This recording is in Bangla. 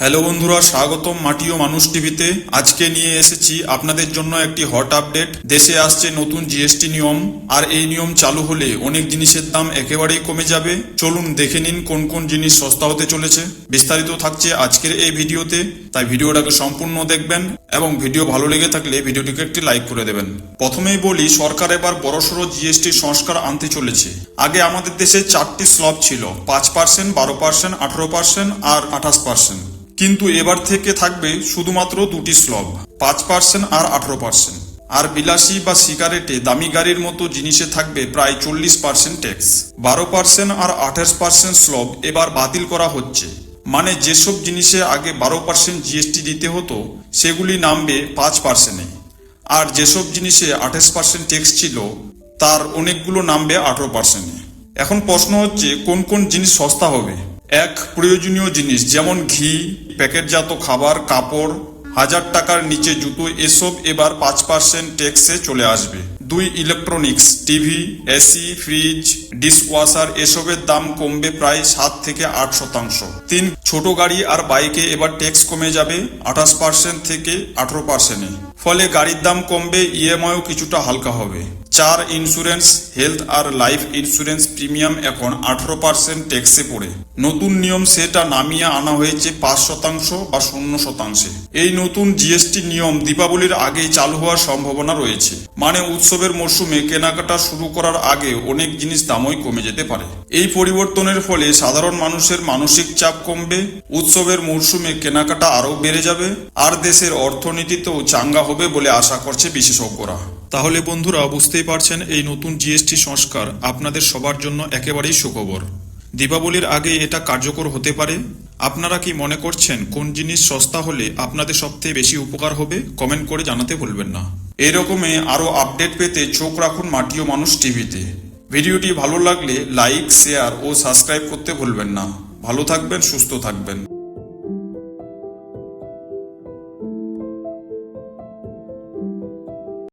হ্যালো বন্ধুরা, স্বাগতম মাটি ও মানুষ টিভিতে। আজকে নিয়ে এসেছি আপনাদের জন্য একটি হট আপডেট দেশে আসছে নতুন জিএসটি নিয়ম, আর এই নিয়ম চালু হলে অনেক জিনিসের দাম একেবারেই কমে যাবে। চলুন দেখে নিন কোন কোন জিনিস সস্তা হতে চলেছে। বিস্তারিত থাকছে আজকের এই ভিডিওতে, তাই ভিডিওটাকে সম্পূর্ণ দেখবেন এবং ভিডিও ভালো লেগে থাকলে ভিডিওটিকে একটি লাইক করে দেবেন। প্রথমেই বলি, সরকার এবার বড়সড় জিএসটি সংস্কার আনতে চলেছে। আগে আমাদের দেশে চারটি স্লব ছিল, পাঁচ পার্সেন্ট বারো পার্সেন্ট আঠারো পার্সেন্ট আর আঠাশ পার্সেন্ট কিন্তু এবার থেকে থাকবে শুধুমাত্র দুটি স্লব, পাঁচ পার্সেন্ট আর আঠারো পার্সেন্ট। আর বিলাসী বা সিগারেটে দামি গাড়ির মতো জিনিসে থাকবে প্রায় চল্লিশ পার্সেন্ট ট্যাক্স। বারো পার্সেন্ট আর আঠাশ পার্সেন্ট স্লব এবার বাতিল করা হচ্ছে। মানে যেসব জিনিসে আগে বারো পার্সেন্ট জিএসটি দিতে হতো, সেগুলি নামবে পাঁচ পার্সেন্টে। আর যেসব জিনিসে আঠাশ পার্সেন্ট ট্যাক্স ছিল, তার অনেকগুলো নামবে আঠারো পার্সেন্টে। এখন প্রশ্ন হচ্ছে, কোন কোন জিনিস সস্তা হবে? এক, প্রয়োজনীয় জিনিস, যেমন ঘি প্যাকেটজাত খাবার, কাপড়, হাজার টাকার নিচে জুতো, এসব এবার পাঁচ পার্সেন্ট ট্যাক্সে চলে আসবে। দুই electronics, TV, AC, fridge, dishwasher, এসবের দাম কমবে প্রায় সাত থেকে আট শতাংশ। তিন, ছোট গাড়ি আর বাইকে এবার ট্যাক্স কমে যাবে আঠাশ পার্সেন্ট থেকে আঠারো পার্সেন্টে। ফলে গাড়ির দাম কমবে, ইএমআইও কিছুটা হালকা হবে। চার ইন্স্যুরেন্স হেলথ আর লাইফ ইন্স্যুরেন্স প্রিমিয়াম এখন আঠারো পার্সেন্ট ট্যাক্সে পড়ে। নতুন নিয়ম সেটা নামিয়ে আনা হয়েছে পাঁচ শতাংশ বা শূন্য শতাংশে। এই নতুন জিএসটি নিয়ম দীপাবলির আগেই চালু হওয়ার সম্ভাবনা রয়েছে। মানে উৎসবের মরশুমে কেনাকাটা শুরু করার আগে অনেক জিনিস দামই কমে যেতে পারে। এই পরিবর্তনের ফলে সাধারণ মানুষের মানসিক চাপ কমবে, উৎসবের মরশুমে কেনাকাটা আরও বেড়ে যাবে, আর দেশের অর্থনীতিতেও চাঙ্গা হবে বলে আশা করছে বিশেষজ্ঞরা। তাহলে বন্ধুরা বুঝতেই পারছেন এই নতুন জিএসটি সংস্কার আপনাদের সবার জন্য একেবারেই সুখবর। দীপাবলির আগে এটা কার্যকর হতে পারে। আপনারা কি মনে করছেন কোন জিনিস সস্তা হলে আপনাদের সবথেকে বেশি উপকার হবে? কমেন্ট করে জানাতে ভুলবেন না। এরকমই আরও আপডেট পেতে চোখ রাখুন মাটি ও মানুষ টিভিতে। ভিডিওটি ভালো লাগলে লাইক, শেয়ার ও সাবস্ক্রাইব করতে ভুলবেন না। ভালো থাকবেন, সুস্থ থাকবেন।